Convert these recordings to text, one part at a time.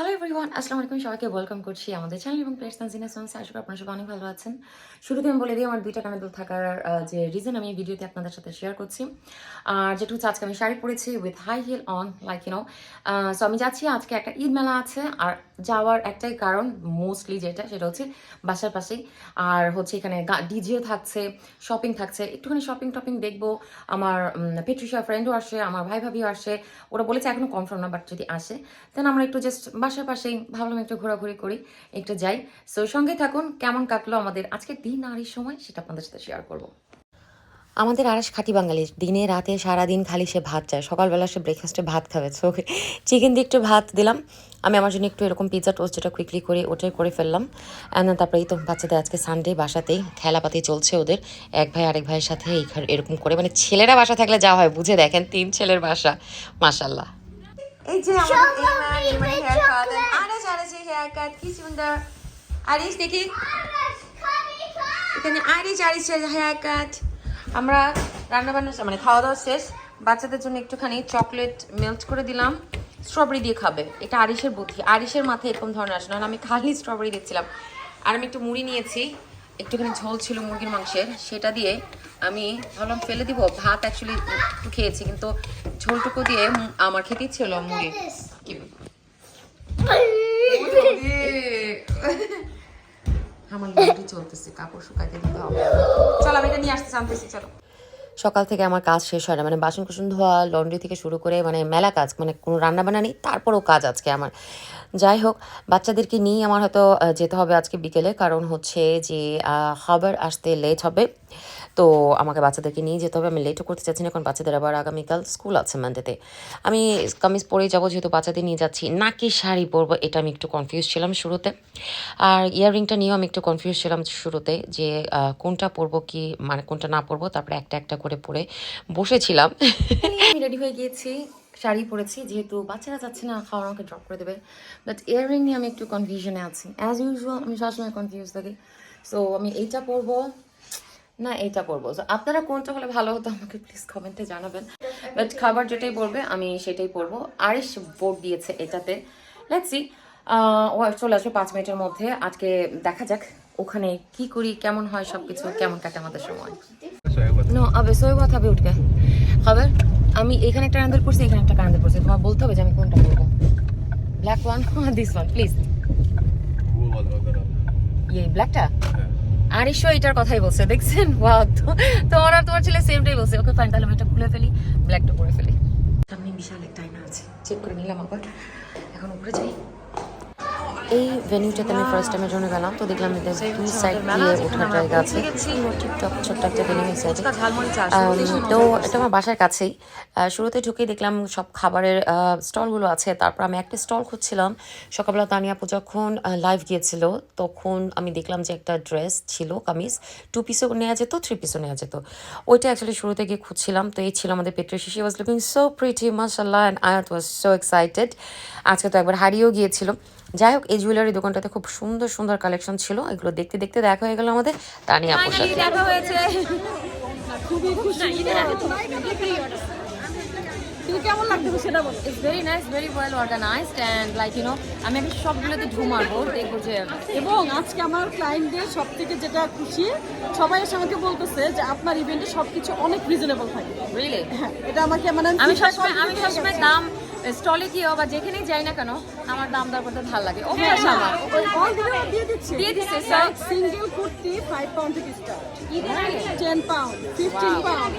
Hello everyone আসসালামু আলাইকুম সবাইকে ওয়েলকাম করছি আমাদের চ্যানেল এবং প্লেস তানজিনা সোনসে আশা করি আপনারা সবাই অনেক ভালো আছেন। শুরুতে আমি বলে দিই, আমার দুইটা কানের দুল থাকার যে রিজন আমি ভিডিওতে আপনাদের সাথে শেয়ার করছি। আর যেটা আজকে আমি শাড়ি পরেছি with high heel on like you know so আমি যাচ্ছি, আজকে একটা ঈদ মেলা আছে। আর যাওয়ার একটাই কারণ মোস্টলি যেটা, সেটা হচ্ছে বাসার পাশেই। আর হচ্ছে এখানে ডিজিও থাকছে শপিং থাকছে। একটুখানি শপিং টপিং দেখব। আমার পেট্রিশিয়া ফ্রেন্ডও আসে, আমার ভাই ভাবিও আসে। ওরা বলেছে এখনও কনফার্ম না বাট যদি আসে দেন আমরা একটু জাস্ট বাসার পাশেই ভাবলাম একটু ঘোরাঘুরি করি, একটু যাই। সো সঙ্গে থাকুন, কেমন কাটলো আমাদের আজকে দিন আর এই সময় সেটা আপনাদের সাথে শেয়ার করব। আমাদের আড়াস খাঁটি বাঙালি, দিনে রাতে সারাদিন খালি সে ভাত চায়। সকালবেলা সে ব্রেকফাস্টে ভাত খাবে। সো চিকেন দিয়ে একটু ভাত দিলাম। আমি আমার জন্য একটু এরকম পিৎজা টোস্ট যেটা কুইকলি করে ওটাই করে ফেললাম। অ্যান্ড তারপরে এই তো বাচ্চাদের আজকে সানডে বাসাতেই খেলাপাতি চলছে ওদের। এক ভাই আরেক ভাইয়ের সাথে এইখানে এরকম করে। মানে ছেলেরা বাসা থাকলে যা হয়, বুঝে দেখেন, তিন ছেলের বাসা। মাশাল্লাহ এই যে এমা এমার হেয়ার কাট যারা যে হেয়ার কাট কি সুন্দর। আরিস দেখি। এখানে আরিস আরিসের হেয়ার কাট আমরা রান্না বান্না মানে খাওয়া দাওয়া শেষ। বাচ্চাদের জন্য একটুখানি চকলেট মেল্ট করে দিলাম। স্ট্রবেরি দিয়ে খাবে। এটা আরিসের বুদ্ধি। আরিসের মাথায় এরকম ধরনের আসে। না আমি খালি স্ট্রবেরি দিচ্ছিলাম। আর আমি একটু মুড়ি নিয়েছি। একটুখানি ঝোল ছিল মুরগির মাংসের। সেটা দিয়ে আমি ভাবলাম ফেলে দিব। ভাত অ্যাকচুয়ালি একটু খেয়েছি। কিন্তু ঝোলটুকু দিয়ে আমার খেতেই ছিল মুড়ি। কি আমার লন্ড্রি চলতেছে কাপড় শুকাইতে দিতে হবে। চলো আমি এটা নিয়ে আসতে জানতেছি চলো। সকাল থেকে আমার কাজ শেষ হয় না মানে বাসন কুসন ধোয়া লন্ড্রি থেকে শুরু করে মানে মেলা কাজ মানে কোনো রান্না বান্না নেই তারপরও কাজ আজকে আমার। যাই হোক বাচ্চাদেরকে নিয়ে আমার হয়তো যেতে হবে আজকে বিকেলে কারণ হচ্ছে যে আহ, খাবার আসতে লেট হবে। তো আমাকে বাচ্চাদেরকে নিয়ে যেতে হবে। আমি লেটও করতে চাচ্ছি না, কারণ বাচ্চাদের আবার আগামীকাল স্কুল আছে মানডেতে আমি কামিজ পরেই যাব, যেহেতু বাচ্চাদের নিয়ে যাচ্ছি। নাকি শাড়ি পরবো, এটা আমি একটু কনফিউজ ছিলাম শুরুতে। আর ইয়াররিংটা নিয়েও আমি একটু কনফিউজ ছিলাম শুরুতে, যে কোনটা পরবো কি মানে কোনটা না পরবো, তারপরে একটা একটা করে পরে বসেছিলাম। আমি রেডি হয়ে গিয়েছি, শাড়ি পরেছি, যেহেতু বাচ্চারা যাচ্ছে না, খাওয়ার আমাকে ড্রপ করে দেবে। বাট ইয়াররিং নিয়ে আমি একটু কনফিউশনে আছি। অ্যাজ ইউজুয়াল আমি সবসময় কনফিউজ থাকি। সো আমি এইটা পরবো না এইটা পরবো আপনারা কোনটা হলে ভালো হতো আমাকে প্লিজ কমেন্টে জানাবেন। বাট খাবার যেটাই পড়বে আমি সেটাই পরবো আরিশ বোর্ড দিয়েছে এটাতে। লেটস সি ও চলে আসবে পাঁচ মিনিটের মধ্যে। আজকে দেখা যাক ওখানে কি করি কেমন হয় সবকিছু কেমন কাটে আমাদের সময়। নো আবে সোই কথা হবে উঠকে খবর আমি এখানে একটা কান্দের পড়ছি এখানে একটা কান্দের পড়ছি তোমার বলতে হবে যে আমি কোনটা পরবো black one this one please ইয়ে ব্ল্যাকটা আরিশও এটার কথাই বলছে, দেখছেন? ওয়াও তোমার আর তোমার ছেলে সেমটাই বলছে। ওকে ফাইন তাহলে আমি এটা খুলে ফেলি ব্ল্যাকটা করে ফেলি। সামনে বিশাল একটা আয়না আছে। চেক করে নিলাম আবার। এখন উপরে যাই। এই ভেনিউটাতে আমি ফার্স্ট টাইমের জন্য গেলাম। তো দেখলাম এদের দুই সাইড দিয়ে ওঠার জায়গা আছে। টিকটক ছোট্ট একটা ভেনিউ সাইডে তো এটা আমার বাসার কাছেই। শুরুতে ঢুকেই দেখলাম সব খাবারের স্টলগুলো আছে। তারপর আমি একটা স্টল খুঁজছিলাম। সকালবেলা তানিয়া আপু যখন লাইভ গিয়েছিল তখন আমি দেখলাম যে একটা ড্রেস ছিল কামিজ। টু পিসও নেওয়া যেত থ্রি পিসও নেওয়া যেত। ওইটা অ্যাকচুয়ালি শুরুতে গিয়ে খুঁজছিলাম। তো এই ছিল আমাদের পেট্রের শিশি ওয়াজ লুকিং সো প্রিটি মাসাল্লাহ and Ayat was so excited আজকে তো একবার হারিয়েও গিয়েছিল যাই হোক এই জুয়েলারি দোকানটাতে খুব সুন্দর সুন্দর কালেকশন ছিল। এগুলো দেখতে দেখতে দেখা হয়ে গেল আমাদের তানিয়া আপুর সাথে দেখা হয়েছে। তুমি কেমন লাগতেছে সেটা বলো। It's very nice very well organised and like you know আমি একটা সবগুলোতে ঢু মারবো দেখব যে এবং আজকে আমার ক্লায়েন্টদের সব থেকে যেটা খুশি সবাই এসে আমাকে বলতেছে যে আপনার ইভেন্টে সবকিছু অনেক রিজনেবল থাকে। রিয়েলি হ্যাঁ এটা আমাকে মানে আমি সবসময় আমি সবসময়। দাম স্টলে গিয়েও বা যেখানেই যাই না কেন আমার দাম দর করতে ভালো লাগে। অভ্যাস আমার। All video দিয়ে দিচ্ছে। sir. সিঙ্গেল কুর্তি 5 পাউন্ড থেকে স্টার্ট 10 পাউন্ড 15 পাউন্ড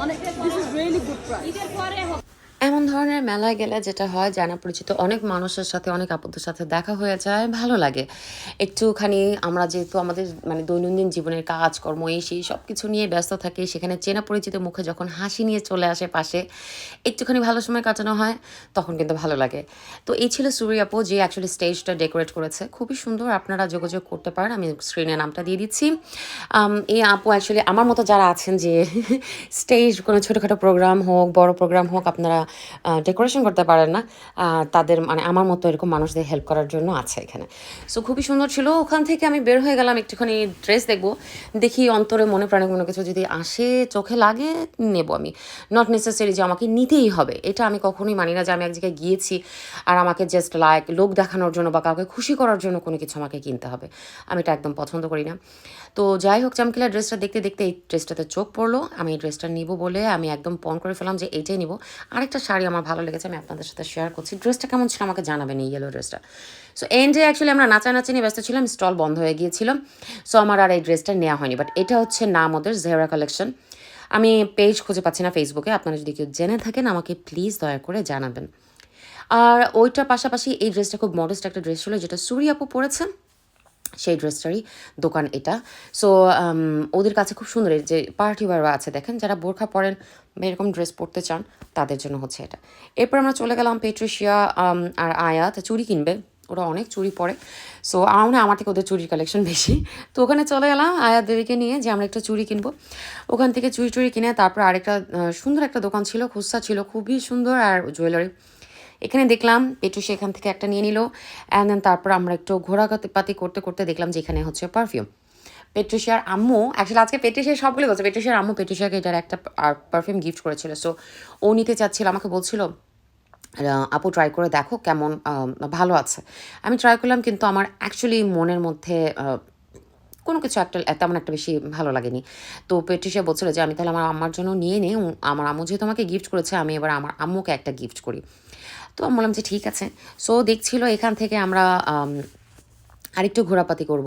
মানে this is really good price এমন ধরনের মেলায় গেলে যেটা হয়, জানা পরিচিত অনেক মানুষের সাথে, অনেক আপুদের সাথে দেখা হয়ে যায়, ভালো লাগে। একটুখানি আমরা যেহেতু আমাদের মানে দৈনন্দিন জীবনের কাজকর্ম, এই সেই সব কিছু নিয়ে ব্যস্ত থাকি, সেখানে চেনা পরিচিত মুখে যখন হাসি নিয়ে চলে আসে পাশে, একটুখানি ভালো সময় কাটানো হয়, তখন কিন্তু ভালো লাগে। তো এই ছিল সুরি যে অ্যাকচুয়ালি স্টেজটা ডেকোরেট করেছে। খুবই সুন্দর, আপনারা যোগাযোগ করতে পারেন, আমি স্ক্রিনে নামটা দিয়ে দিচ্ছি। এই আপু অ্যাকচুয়ালি আমার মতো যারা আছেন যে স্টেজ কোনো ছোটোখাটো প্রোগ্রাম হোক, বড় প্রোগ্রাম হোক, আপনারা ডেকোরেশন করতে পারেন না তাদের মানে আমার মতো এরকম মানুষদের হেল্প করার জন্য আছে এখানে। সো খুবই সুন্দর ছিল। ওখান থেকে আমি বের হয়ে গেলাম, একটুখানি ড্রেস দেখব, দেখি অন্তরে মনে প্রাণে কোনো কিছু যদি আসে, চোখে লাগে, নেব আমি। নট নেসেসারি যে আমাকে নিতেই হবে, এটা আমি কখনোই মানি না যে আমি এক জায়গায় গিয়েছি আর আমাকে জাস্ট লাইক লোক দেখানোর জন্য বা কাউকে খুশি করার জন্য কোনো কিছু আমাকে কিনতে হবে। আমি এটা একদম পছন্দ করি না। তো যাই হোক, চামকিলা ড্রেসটা দেখতে দেখতে এই ড্রেসটাতে চোখ পড়ল। আমি এই ড্রেসটা নিব বলে আমি একদম পণ করে ফেলাম যে এইটাই নিব। আরেকটা শাড়ি আমার ভালো লেগেছে, আমি আপনাদের সাথে শেয়ার করছি। ড্রেসটা কেমন ছিল আমাকে জানাবেন এই ইয়েলো ড্রেসটা সো এন্ডে অ্যাকচুয়ালি আমরা নাচানাচি নিয়ে ব্যস্ত ছিলাম স্টল বন্ধ হয়ে গিয়েছিল। সো আমার আর এই ড্রেসটা নেওয়া হয়নি বাট এটা হচ্ছে নাম ওদের জেহরা কালেকশন আমি পেজ খুঁজে পাচ্ছি না ফেসবুকে আপনারা যদি কেউ জেনে থাকেন, আমাকে প্লিজ দয়া করে জানাবেন। আর ওইটার পাশাপাশি এই ড্রেসটা খুব মডেস্ট একটা ড্রেস ছিল, যেটা সুরি আপু পরেছে সেই ড্রেসটারই দোকান এটা। সো ওদের কাছে খুব সুন্দর যে পার্টি ওয়ারও আছে, দেখেন? যারা বোরখা পরেন এরকম ড্রেস পরতে চান, তাদের জন্য হচ্ছে এটা। এরপর আমরা চলে গেলাম পেট্রিশিয়া আর আয়াত। চুড়ি কিনবে। ওরা অনেক চুড়ি পরে। সো আমার মনে আমার থেকে ওদের চুরির কালেকশন বেশি। তো ওখানে চলে গেলাম আয়াত দেবীকে নিয়ে যে আমরা একটা চুড়ি কিনবো। ওখান থেকে চুরি চুড়ি কিনে তারপর আরেকটা সুন্দর একটা দোকান ছিল, খুচরা ছিল, খুবই সুন্দর। আর জুয়েলারি এখানে দেখলাম পেটু সেখান থেকে একটা নিয়ে নিল অ্যান্ড দেন তারপর আমরা একটু ঘোরাপাতি করতে করতে দেখলাম যে এখানে হচ্ছে পারফিউম পেট্রিশিয়ার আম্মু অ্যাকচুয়ালি আজকে পেট্রিশিয়ার সবগুলো বলছে পেট্রিশিয়ার আম্মু পেট্রিশিয়াকে এটার একটা পারফিউম গিফট করেছিল। সো ও নিতে চাচ্ছিল, আমাকে বলছিল আপু ট্রাই করে দেখো কেমন ভালো আছে। আমি ট্রাই করলাম, কিন্তু আমার অ্যাকচুয়ালি মনের মধ্যে কোনো কিছু একটা, তেমন একটা বেশি ভালো লাগেনি। তো পেট্রিশিয়া বলছিল যে, আমি তাহলে আমার আম্মার জন্য নিয়ে নিই আমার আম্মু যেহেতু আমাকে গিফট করেছে, আমি এবার আমার আম্মুকে একটা গিফট করি। তো আমি বললাম যে ঠিক আছে। সো দেখছিল এখান থেকে আমরা আরেকটু ঘোরাপাতি করব।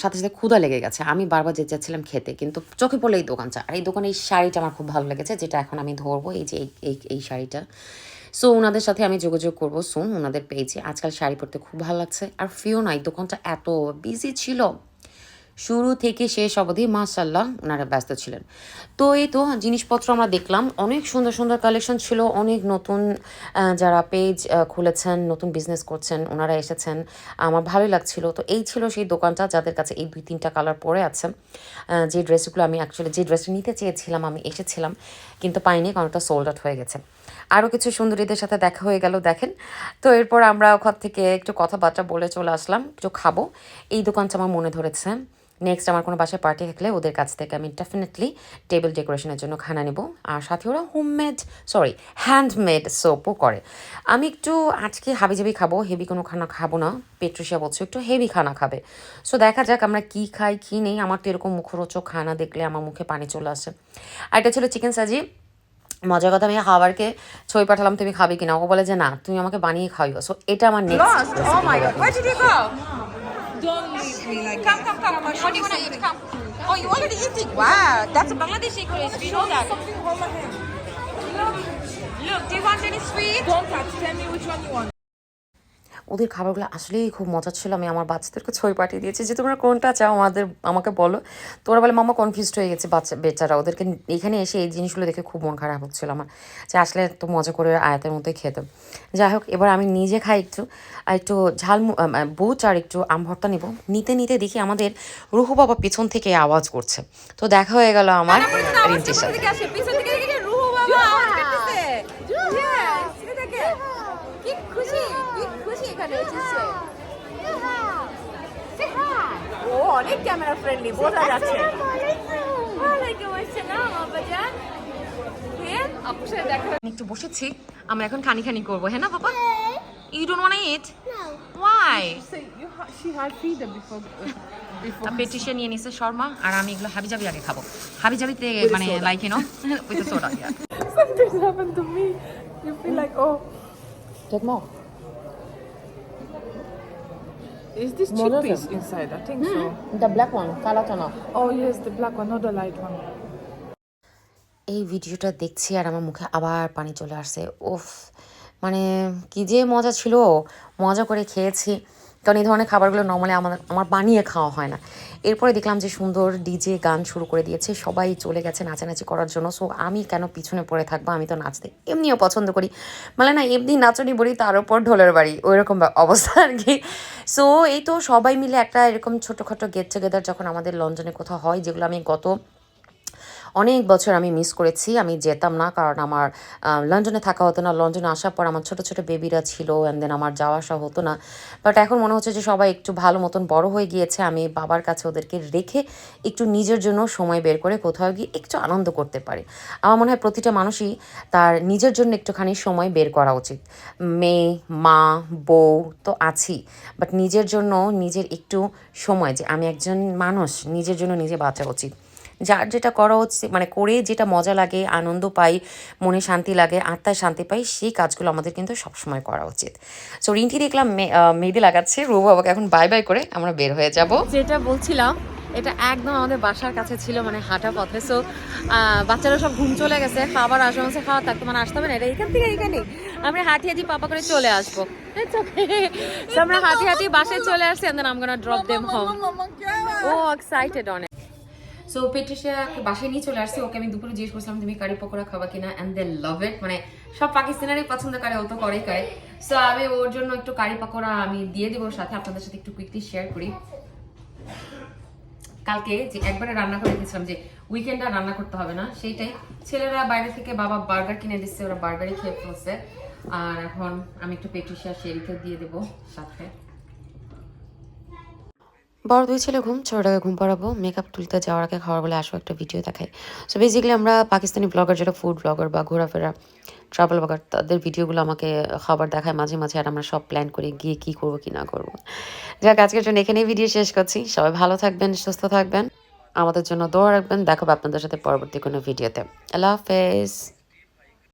সাথে সাথে ক্ষুদা লেগে গেছে। আমি বারবার যেতে চাচ্ছিলাম খেতে, কিন্তু চোখে পড়লে এই দোকানটা। আর এই দোকানে এই শাড়িটা আমার খুব ভালো লেগেছে, যেটা এখন আমি ধরবো, এই যে এই এই শাড়িটা। সো ওনাদের সাথে আমি যোগাযোগ করব শুন ওনাদের পেয়েছি আজকাল শাড়ি পরতে খুব ভালো লাগছে। আর ফিও নাই দোকানটা এত বিজি ছিল। শুরু থেকে শেষ অবধি মাশাল্লাহ ওনারা ব্যস্ত ছিলেন। তো এই তো জিনিসপত্র আমরা দেখলাম। অনেক সুন্দর সুন্দর কালেকশন ছিল, অনেক নতুন যারা পেজ খুলেছেন, নতুন বিজনেস করছেন, ওনারা এসেছেন। আমার ভালোই লাগছিল। তো এই ছিল সেই দোকানটা যাদের কাছে এই দুই, তিনটা কালার পরে আছে। যে ড্রেসগুলো আমি অ্যাকচুয়ালি যে ড্রেসটা নিতে চেয়েছিলাম, আমি এসেছিলাম, কিন্তু পাইনি কারণ ওটা সোল্ড আউট হয়ে গেছে। আরও কিছু সুন্দরীদের সাথে দেখা হয়ে গেল, দেখেন। তো এরপর আমরা ওখান থেকে একটু কথাবার্তা বলে চলে আসলাম, একটু খাব। এই দোকানটা আমার মনে ধরেছে। নেক্সট আমার কোনো বাসায় পার্টি থাকলে ওদের কাছ থেকে আমি ডেফিনেটলি টেবিল ডেকোরেশনের জন্য খানা নেব। আর সাথে ওরা হোমমেড সরি হ্যান্ডমেড সোপও করে। আমি একটু আজকে হাবিজাবি খাব হেভি কোনো খানা খাব না। পেট্রিশিয়া বলছে একটু হেভি খানা খাবে। সো দেখা যাক আমরা কি খাই কি নেই। আমার তো এরকম মুখরোচক খানা দেখলে আমার মুখে পানি চলে আসে। আর এটা ছিল চিকেন সাজি। মজার কথা আমি হাওয়ারকে ছবি পাঠালাম তুমি খাবে কিনা? ও বলে যে না তুমি আমাকে বানিয়ে খাইও সো এটা আমার next My god, where did you go? Don't leave me like Come, come, come. What do you want to eat? Come. Oh, you already eating? Wow, that's a Bangladeshi recipe. You know that. something hold my hand. Look, do you want any sweet? Don't touch. Tell me which one you want. ওদের খাবারগুলো আসলেই খুব মজা ছিল। আমি আমার বাচ্চাদেরকে ছবি পাঠিয়ে দিয়েছি যে তোমরা কোনটা চাও আমাদের আমাকে বলো। তো ওরা বলে মামা কনফিউজড হয়ে গেছে বাচ্চা বেচারা। ওদেরকে এখানে এসে এই জিনিসগুলো দেখে খুব মন খারাপ হচ্ছিল আমার যে আসলে তো মজা করে আয়াতের মতোই খেতে যাই হোক এবার আমি নিজে খাই একটু আর একটু ঝাল বুট আর একটু আম ভর্তা নিব। নিতে নিতে দেখি আমাদের রুহু বাবা পেছন থেকে আওয়াজ করছে। তো দেখা হয়ে গেল আমার রিন্টির সাথে। ক্যামেরা ফ্রেন্ডলি বোঝা যাচ্ছে হ্যাঁ একটু বসেছি আমরা এখন খানি খানি করব হ্যাঁ না বাবা you don't want it why. পেটিশে নিয়ে নিছে শর্মা আর আমি এগুলো হাবিজাবি আগে খাব। হাবিজাবিতে মানে like you know with soda Something happened to me. You feel like oh, take more is this chickpeas inside? I think so. The black one, কালো চানা Oh yes, the black one, not the light one. এই ভিডিওটা দেখছি আর আমার মুখে আবার পানি চলে আসছে ওফ মানে কি যে মজা ছিল মজা করে খেয়েছি কারণ এই ধরনের খাবারগুলো নর্মালি আমার আমার বানিয়ে খাওয়া হয় না। এরপরে দেখলাম যে সুন্দর ডিজে গান শুরু করে দিয়েছে, সবাই চলে গেছে নাচানাচি করার জন্য। সো আমি কেন পিছনে পড়ে থাকব? আমি তো নাচতে এমনিও পছন্দ করি। মানে না, এমনি নাচনি বলি, তার উপর ঢোলের বাড়ি ওই রকম অবস্থা আর কি। সো এই তো সবাই মিলে একটা এরকম ছোটোখাটো গেট টুগেদার যখন আমাদের লন্ডনে কোথাও হয়, যেগুলো আমি গত অনেক বছর আমি মিস করেছি। আমি যেতাম না, কারণ আমার লন্ডনে থাকা হতো না। লন্ডনে আসার পর আমার ছোট ছোট বেবিরা ছিল অ্যান্ড দেন আমার যাওয়া আসা হতো না। বাট এখন মনে হচ্ছে যে সবাই একটু ভালো মতন বড় হয়ে গিয়েছে। আমি বাবার কাছে ওদেরকে রেখে একটু নিজের জন্য সময় বের করে কোথাও গিয়ে একটু আনন্দ করতে পারি। আমার মনে হয় প্রতিটা মানুষই তার নিজের জন্য একটুখানি সময় বের করা উচিত। মেয়ে, মা, বউ তো আছি বাট নিজের জন্য নিজের একটু সময় যে আমি একজন মানুষ, নিজের জন্য নিজে বাঁচা উচিত। যার যেটা করা হচ্ছে মানে করে যেটা মজা লাগে আনন্দ পাই মনে শান্তি লাগে আত্মায় শান্তি পাই সেই কাজগুলো আমাদের কিন্তু সবসময় করা উচিত। সো রিন্টি দেখলাম মে- মেহেদি লাগাচ্ছে। রু বাবাকে এখন বাই বাই করে আমরা বের হয়ে যাব। যেটা বলছিলাম এটা একদম আমাদের বাসার কাছে ছিল মানে হাঁটা পথে। সো বাচ্চারা সব ঘুম চলে গেছে খাবার আসবে খাওয়া থাকতো মানে আসতে হবে না এটা এখান থেকে এখানে। আমরা হাঁটি হাঁটি পাপা করে চলে আসব। আমরা হাঁটি হাঁটি বাসায় চলে আসছি gonna drop them home. ও এক্সাইটেড অনেক সো পেট্রিশিয়া বাসায় নিয়ে চলে আসছে। ওকে আমি দুপুরে জিজ্ঞেস করছিলাম, তুমি কারি পকোড়া খাবা কিনা? অ্যান্ড দে লাভ ইট মানে সব পাকিস্তানেরই পছন্দ করে, ও তো করেই করে সো আমি ওর জন্য একটু কারি পকোড়া আমি দিয়ে দিব। সাথে আপনাদের সাথে একটু কুইকলি শেয়ার করি। কালকে যে একবারে রান্না করে দিয়েছিলাম যে উইকেন্ডে রান্না করতে হবে না, সেইটাই। ছেলেরা বাইরে থেকে বাবা বার্গার কিনে দিচ্ছে, ওরা বার্গারই খেয়ে ফেলছে। আর এখন আমি একটু পেট্রিশিয়া শেরিকে দিয়ে দেবো সাথে। বড় দুই ছেলে ঘুম ছোটটাকে ঘুম পাড়াবো মেকআপ তুলতে যাওয়ার আগে খাওয়ার বলে আসব একটা ভিডিও দেখাই। সো বেসিক্যালি আমরা পাকিস্তানি ব্লগার যেটা ফুড ব্লগার বা ঘোরাফেরা ট্রাভেল ব্লগার তাদের ভিডিওগুলো আমাকে খাবার দেখায় মাঝে মাঝে আর আমরা সব প্ল্যান করি গিয়ে কি করব, কি না করব। যাক, আজকের জন্য এখানেই ভিডিও শেষ করছি। সবাই ভালো থাকবেন, সুস্থ থাকবেন। আমাদের জন্য দোয়া রাখবেন। দেখো আপনাদের সাথে পরবর্তী কোনো ভিডিওতে আল্লাহ হাফেজ।